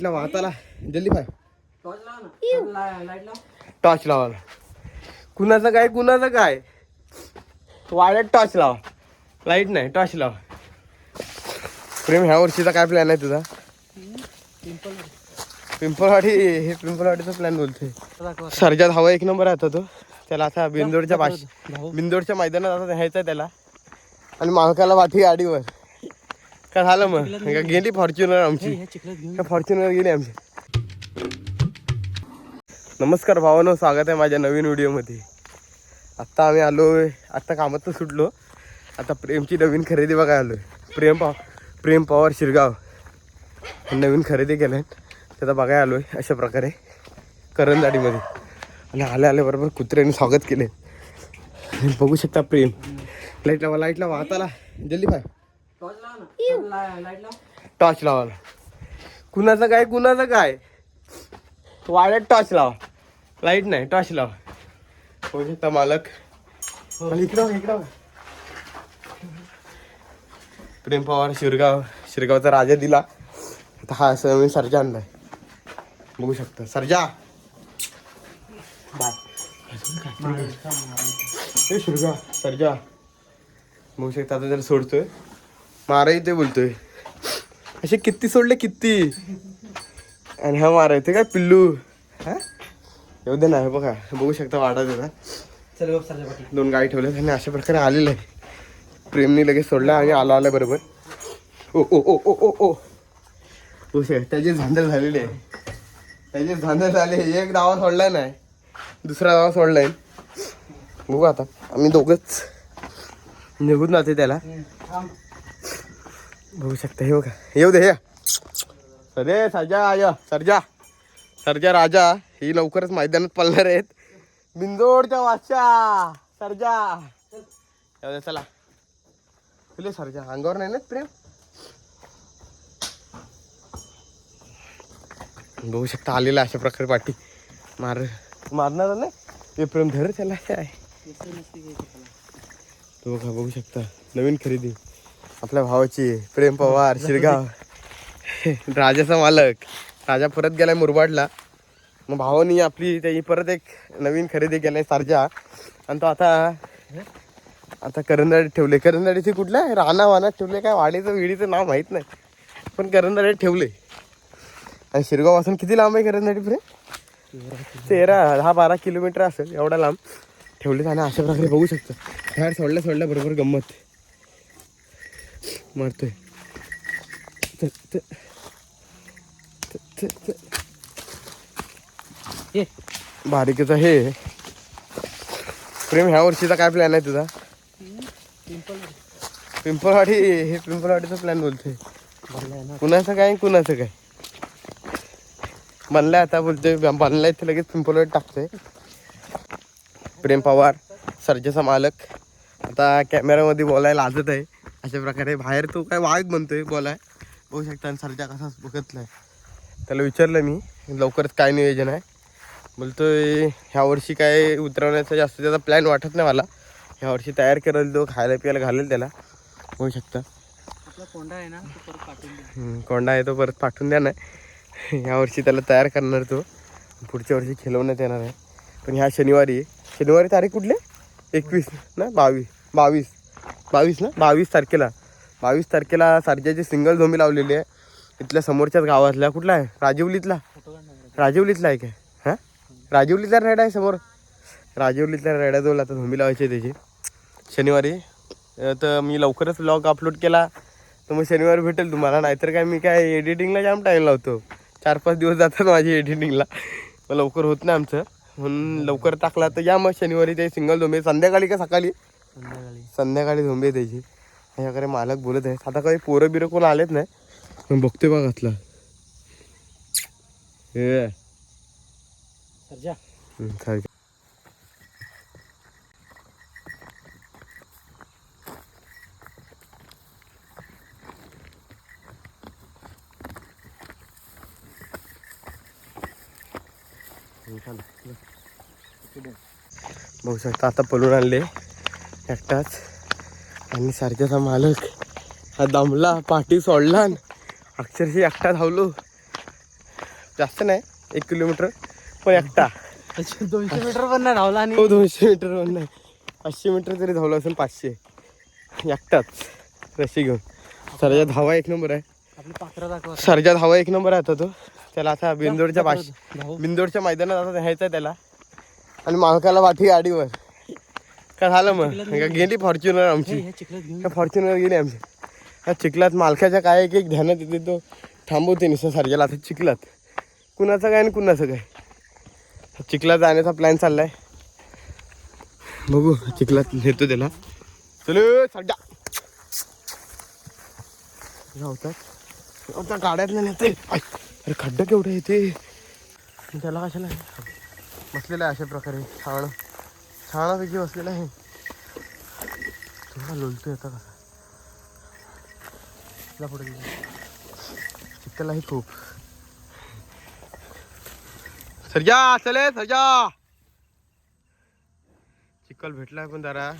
इथला वाहताला जल्दी पाय. टॉर्च लाव ना. लाइट लाव. टॉर्च लावायला कुणाचं काय कुणाचं काय? वाड्यात टॉर्च लावा. लाइट नाही टॉर्च लावा. प्रेम ह्या वर्षीचा काय प्लॅन आहे तुझा? पिंपळवाडी हे पिंपळवाडीचा प्लॅन बोलतोय. सर्जात हवा एक नंबर आता तो. त्याला आता बिंदोडच्या पाश बिंदोडच्या मैदानात आता न्यायचा आहे त्याला. आणि मालकाला वाठी गाडीवर. का झालं मग? का गेली फॉर्च्युनर आमची? फॉर्च्युनर गेली आमची? नमस्कार भावानो स्वागत आहे माझ्या नवीन व्हिडिओमध्ये. आत्ता आम्ही आलो आत्ता कामात सुटलो. आता प्रेमची नवीन खरेदी बघायला आलो प्रेम पाव प्रेम पवार शिरगाव. नवीन खरेदी केलं आहे त्याचा बघायला आलो आहे अशा प्रकारे करंजाडीमध्ये आणि आले आल्याबरोबर कुत्र्याने स्वागत केले बघू शकता प्रेम. लाइट लावा लाइट लावा आताला जल्दी पाय. टॉर्च लाव. लावायला कुणाचं काय कुणाचं काय? वाड्यात टॉर्च लावा. लाइट नाही टॉर्च लावा. होऊ शकता मालक. आणि इकडं इकडं. प्रेम पवार शिरगाव. शिरगावचा राजा दिला. आता हा असं मी सर्जा आणलाय. बघू शकता. सर्जा! बाय. शिरगाव. सर्जा! बघू शकता आता त्याला सोडतोय. मारा ते बोलतोय. असे किती सोडले किती आणि हा मारायचं काय पिल्लू? हा? येऊ दे ना हे बघा बघू शकता वाडा त्याचा दोन गाडी ठेवल्या आणि अशा प्रकारे आलेलं आहे. प्रेमनी लगेच सोडला आणि आला आला बरोबर. ओ ओ ओ ओ ओ ओ. बघू शकता त्याची झांदल झालेली आहे. त्याची झांदल झाली एक डावा सोडला नाही दुसरा डावा सोडलाय बघू आता आम्ही दोघंच निघून जाते त्याला. बघू शकता हे बघा. येऊ दे हे. अरे सर्जा या सर्जा. सर्जा राजा ही लवकरच मैदानात पडणार आहेत. बिंदोडच्या वाचा सर्जा. येऊ दे चला. तुले सर्जा अंगावर नाही ना प्रेम? बघू शकता आलेला अशा प्रकारे पाठी. मार मारणार नाही. हे प्रेम धर त्याला. काय तो बघा बघू शकता. नवीन खरेदी. आपल्या भावाची प्रेम पवार शिरगाव. राजाचा मालक. राजा परत गेलाय मुरबाडला. मग भावानी आपली त्याची परत एक नवीन खरेदी केलाय सारजा. आणि तो आता आता करंदाडीत ठेवले. करंदाडीचे कुठल्या? राणा वानात ठेवले काय? वाडीचं विडीचं नाव माहीत नाही. पण करंदाडीत ठेवले. आणि शिरगावपासून किती लांब आहे करंदाडी प्रेम तेरा दहा बारा किलोमीटर असेल. एवढा लांब ठेवले आणि अशा प्रकारे बघू शकता. बाहेर सोडल्या सोडल्या बरोबर गंमत. मारतोय. बारीकीचा हे. प्रेम ह्या वर्षीचा काय प्लॅन आहे तुझा? पिंपळवाडी हे पिंपळवाडीचा प्लॅन बोलतोय. कुणाचं काय कुणाचं काय? बनलाय आता बोलतोय बनलाय ते लगेच पिंपळवाडी टाकतोय. प्रेम पवार सर्जाचा मालक. आता कॅमेऱ्यामध्ये बोलायला लाजत आहे. अशा प्रकारे बाहेर तो काय वाघ म्हणतोय बोलाय. बघू शकता आणि सर्जा कसा बघतलाय. त्याला विचारलं मी लवकरच काय नियोजन आहे. बोलतोय ह्या वर्षी काय उतरवण्याचा जास्त त्याचा प्लॅन वाटत नाही मला. ह्या वर्षी तयार करेल तो खायला प्यायला घालेल त्याला. बघू शकता. कोंडा आहे ना तो परत पाठवून कोंडा आहे तो परत पाठवून द्या नाही ह्या वर्षी त्याला तयार करणार तो. पुढच्या वर्षी खेळवण्यात येणार आहे. पण ह्या शनिवारी. शनिवारी तारीख कुठली? एकवीस ना? बावीस. बावीस. बावीस ना? बावीस तारखेला. बावीस तारखेला सारख्याची सिंगल झोंबी लावलेली आहे. इथल्या समोरच्याच गावातल्या. कुठला आहे? राजिवलीतला? राजीवलीतला राजिवलीतला आहे काय? हां? राजिवलीतला रेडा आहे समोर. राजिवलीतल्या रेड्याजवळ आता झोंबी लावायची आहे त्याची. शनिवारी. तर मी लवकरच ब्लॉग अपलोड केला. तर मग शनिवारी भेटेल तुम्हाला. नाहीतर काय मी काय एडिटिंगला जाम टाईम लावतो. चार पाच दिवस जातात माझी एडिटिंगला मग लवकर होत नाही आमचं. म्हणून लवकर टाकला. तर या मग शनिवारी ते सिंगल झोंबी. संध्याकाळी का सकाळी? संध्याकाळी. संध्याकाळी झोंबे आहे त्याची. ह्याकडे मालक बोलत आहे आता काही पोरं बिरं कोण आलेत नाही? पण बघतोय बघ घातला हे. बघू शकता आता पळून आणले. एकटाच. आणि सारख्याचा मालक हा दमला पाठी सोडला अक्षरशः एकटा धावलो. जास्त नाही एक किलोमीटर पण एकटा. दोनशे मीटर पण नाही धावला आणि? हो दोनशे मीटर पण नाही. पाचशे मीटर तरी धावलं असेल पाचशे. एकटाच. रशी घेऊन. सरजा धावा एक नंबर आहे. सरजा धावा एक नंबर आहे आता तो. त्याला आता बिंदोडच्या पाच धाव. बिंदोडच्या मैदानात आता न्यायचं आहे त्याला. आणि मालकाला वाटी गाडीवर. काय झालं मग? का गेली फॉर्च्युनर आमची. हे फॉर्च्युनर गेली. आमची. त्या चिखलात मालकाच्या काय एक एक ध्यानात येते तो थांबवते निसं सारख्याला आता चिखलात. कुणाचं काय आणि कुणाचं काय? चिखलात जाण्याचा प्लॅन चाललाय. बघू चिखलात नेतो त्याला. चलो सड्डा राहतात आता गाड्यात नाही नेते अरे खड्डा केवढे येते त्याला कशाला बसलेला आहे अशा प्रकारे छान छानपैकी बसलेला आहे थोडा लोलतोय आता कसा तुला पुढे चिक्कललाही खूप सरजा, चले, सरजा। चिक्कल भेटलाय पण जरा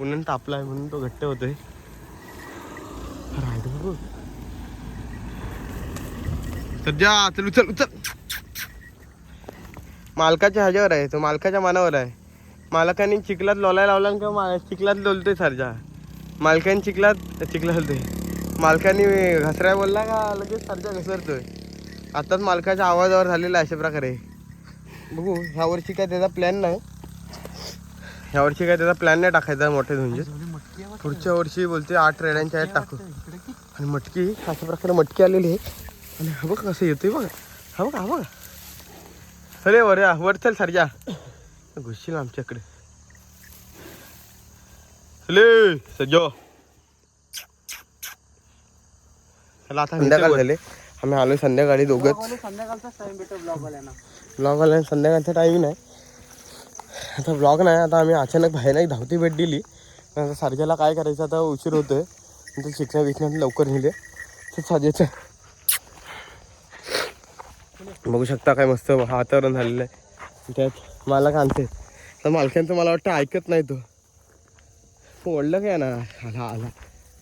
उन्हान तापलाय म्हणून तो घट्ट राहतो सरजा, चल उचल उचल मालकाच्या ह्याच्यावर आहे तो मालकाच्या मनावर आहे. मालकाने चिखलात लोलायला लावला आणि का मा चिखलात लोलतोय सरजा. मालकाने चिखलात चिखलात लोलतोय. मालकाने घसराय बोलला का लगेच सरजा घसरतोय? आताच मालकाच्या आवाजावर झालेला आहे अशा प्रकारे. बघू ह्या वर्षी काय त्याचा प्लॅन नाही. ह्या वर्षी काय त्याचा प्लॅन नाही टाकायचा मोठे म्हणजे. पुढच्या वर्षी बोलते आठ रेड्यांच्या ह्यात टाकू? आणि मटकी अशा प्रकारे मटकी आलेली आहे. आणि हा बघ कसं येतोय बघा. हा बघा हा बघा. अरे वर या, वर चल सरजा घुसशील आमच्याकडे. चले सज्जो चला आता संध्याकाळ झाले. आम्ही आलोय संध्याकाळी दोघंच. ब्लॉगवाले संध्याकाळचाच टाइम भेटतो ब्लॉगवाल्यांना ब्लॉग आला संध्याकाळचा टाईम नाही. आता ब्लॉग नाही आता आम्ही अचानक बाहेर एक धावती भेट दिली. आता सारख्याला काय करायचं आता उशीर होतोय. शिकण्या विकण्यात लवकर नेले तर साजेचं बघू शकता काय मस्त वातावरण झालेलं आहे. त्यात मालक आणते. तर मालकांचं मला वाटतं ऐकत नाही तो. ओढलं काय ना? आला आला.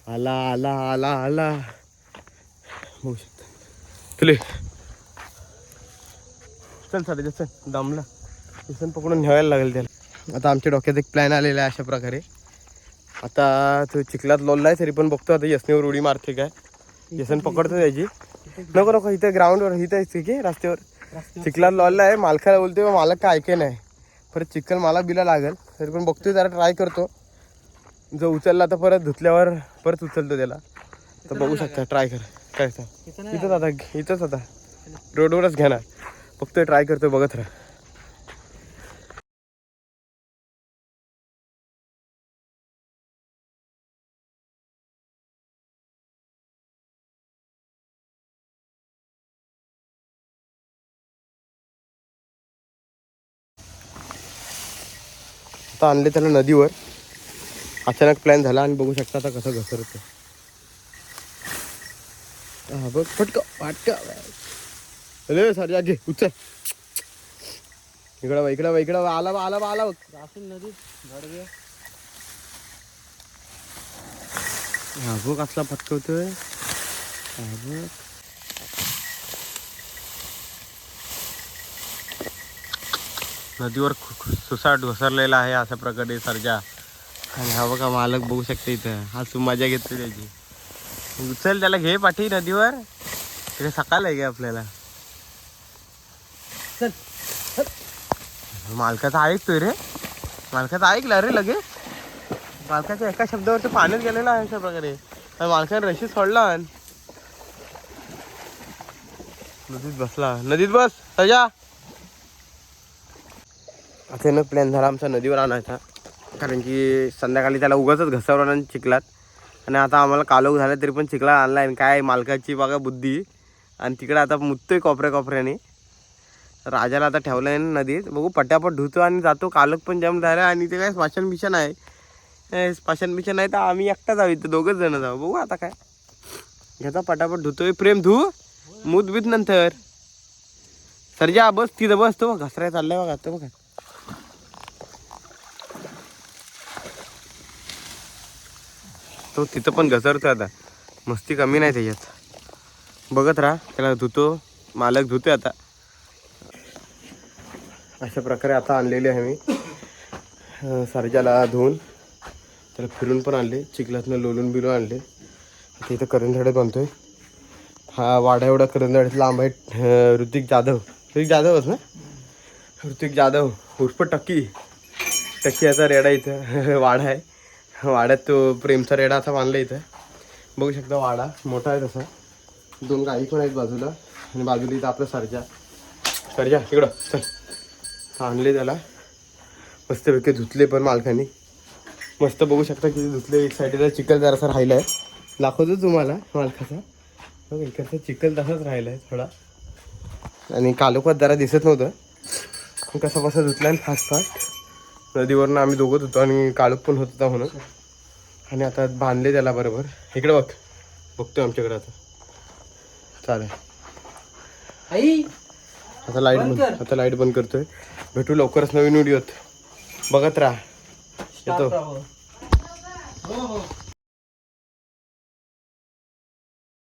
आला आला आला आला. बघू शकता. तुले चल सर चल दमला. इथून पकडून न्यायला लागेल त्याला. आता आमच्या डोक्यात एक प्लॅन आलेला आहे अशा प्रकारे. आता तो चिखलात लोललाय तरी पण बघतो आता यसनीवर उडी मारते काय. यसन पकडतो त्याची. नको नको इथं ग्राउंडवर इथं आहे की रस्त्यावर. चिखलात लॉलला आहे मालकाला बोलतोय "बा, मालक काय ऐके नाही. परत चिखल मला बिला लागेल तरी पण बघतोय जरा ट्राय करतो. जो उचलला तर परत धुतल्यावर परत उचलतो त्याला. तर बघू शकता ट्राय कर. काय इथंच आता इथंच आता. रोडवरच घेणार. फक्त ट्राय करतो बघत राहा. आता आणले त्याला नदीवर. अचानक प्लॅन झाला आणि बघू शकता आता कसं घसरतं हा बघ फटक फाटक. अरे सर घे उचल. इकडं इकडं बघ, इकडं. आला बा आला बा आला घडवे हा बघ कसला फटकवतोय. हा बघ. नदीवर सुसाट घसरलेला आहे अशा प्रकारे सरजा. आणि हा बघा मालक बघू शकते इथं. हा सु मजा घेतो त्याची. उचल त्याला घे पाठी नदीवर. तिथे सकाळ आहे का आपल्याला. मालकाचा ऐकतोय रे. मालकाचा ऐकला रे लगेच. मालकाच्या एका शब्दावरती पाण्यात गेलेला आहे अशा प्रकारे. मालकाने रशी सोडला नदीत बसला. नदीत बस सजा अचानक प्लॅन झाला आमचा नदीवर आणायचा. कारण की संध्याकाळी त्याला उगाचच घसरवला आणि चिखलात. आणि आता आम्हाला कालोख झाला तरी पण चिखला आणला आणि काय मालकाची बघा बुद्धी. आणि तिकडे आता मुततोय कोपऱ्या कोपऱ्याने. राजाला आता ठेवलं आहे ना नदीत. बघू पटापट धुतो आणि जातो. कालक पण जम झाला आणि ते काय स्पाशन बिशन आहे. स्पाशन बिशन आहे तर आम्ही एकटा जाऊ इथं. दोघंच जण जाऊ. बघू आता काय. घ्याचा पटापट धुतोय. प्रेम धू. मूत बीत नंतर. सरजा बस. तिथं बस. तो घसराय चाललाय बघा. तो बघा. तो तिथं पण घसरतो आता. मस्ती कमी नाही त्याच्यात. बघत राहा त्याला धुतो मालक धुतो आता. अशा प्रकारे आता आणलेले आहे मी. सरजाला धुवून. त्याला फिरून पण आणले चिखलातनं लोलून बिलून आणले. आता इथं करंजाडे बनतोय हा वाडा एवढा करंजाडे लांब आहे ऋतिक जाधव. ऋतिक जाधवच ना? ऋतिक जाधव उर्फ टक्की. टक्की याचा रेडा इथं वाडा आहे. वाड्यात तो प्रेमचा रेडा असा बांधला इथं. बघू शकता वाडा मोठा आहे तसा. दोन गाई पण आहेत बाजूला आणि बाजूला इथं आपलं सरजा. सरजा इकडं चल. आणले त्याला. मस्तपैकी धुतले पण मालकाने. मस्त बघू शकता किती धुतले एक साईडला चिखल जरासा राहिला आहे दाखवतो तुम्हाला मालकाचा. बघ इकडचा चिखल तसाच राहिला आहे थोडा. आणि कालोखात जरा दिसत नव्हतं. पण कसं बसा धुतला आणि फास्ट फास्ट नदीवरनं आम्ही दोघं होतो आणि काळोख पण होत होता म्हणून. आणि आता बांधले त्याला बरोबर. इकडे बघ. बघतोय आमच्याकडे आता. चालेल. आई! आता लाइट बंद. आता लाइट बंद करतोय. भेटू लवकरच नवीन व्हिडिओत बघत राहा. येतो.